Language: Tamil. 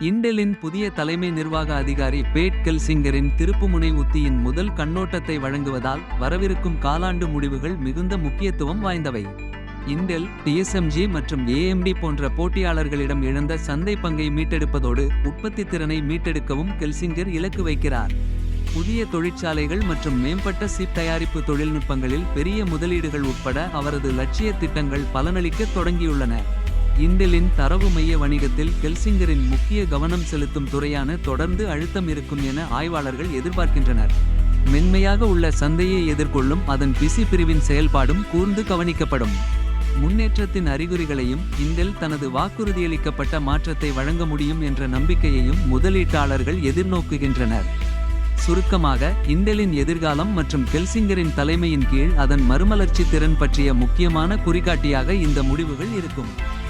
இண்டெலின் புதிய தலைமை நிர்வாக அதிகாரி பேட் கெல்சிங்கரின் திருப்புமுனை உத்தியின் முதல் கண்ணோட்டத்தை வழங்குவதால் வரவிருக்கும் காலாண்டு முடிவுகள் மிகுந்த முக்கியத்துவம் வாய்ந்தவை. இண்டெல் டிஎஸ்எம்ஜி மற்றும் ஏஎம்டி போன்ற போட்டியாளர்களிடம் இழந்த சந்தை பங்கை மீட்டெடுப்பதோடு உற்பத்தி திறனை மீட்டெடுக்கவும் கெல்சிங்கர் இலக்கு வைக்கிறார். புதிய தொழிற்சாலைகள் மற்றும் மேம்பட்ட சிப் தயாரிப்பு தொழில்நுட்பங்களில் பெரிய முதலீடுகள் உட்பட அவரது லட்சிய திட்டங்கள் பலனளிக்கத் தொடங்கியுள்ளன. இண்டெலின் தரவு மைய வணிகத்தில் கெல்சிங்கரின் முக்கிய கவனம் செலுத்தும் துறையான தொடர்ந்து அழுத்தம் இருக்கும் என ஆய்வாளர்கள் எதிர்பார்க்கின்றனர். மென்மையாக உள்ள சந்தையை எதிர்கொள்ளும் அதன் பிசி பிரிவின் செயல்பாடும் கூர்ந்து கவனிக்கப்படும். முன்னேற்றத்தின் அறிகுறிகளையும் இந்தில் தனது வாக்குறுதியளிக்கப்பட்ட மாற்றத்தை வழங்க முடியும் என்ற நம்பிக்கையையும் முதலீட்டாளர்கள் எதிர்நோக்குகின்றனர். சுருக்கமாக இண்டெலின் எதிர்காலம் மற்றும் கெல்சிங்கரின் தலைமையின் கீழ் அதன் மறுமலர்ச்சி திறன் பற்றிய முக்கியமான குறிகாட்டியாக இந்த முடிவுகள் இருக்கும்.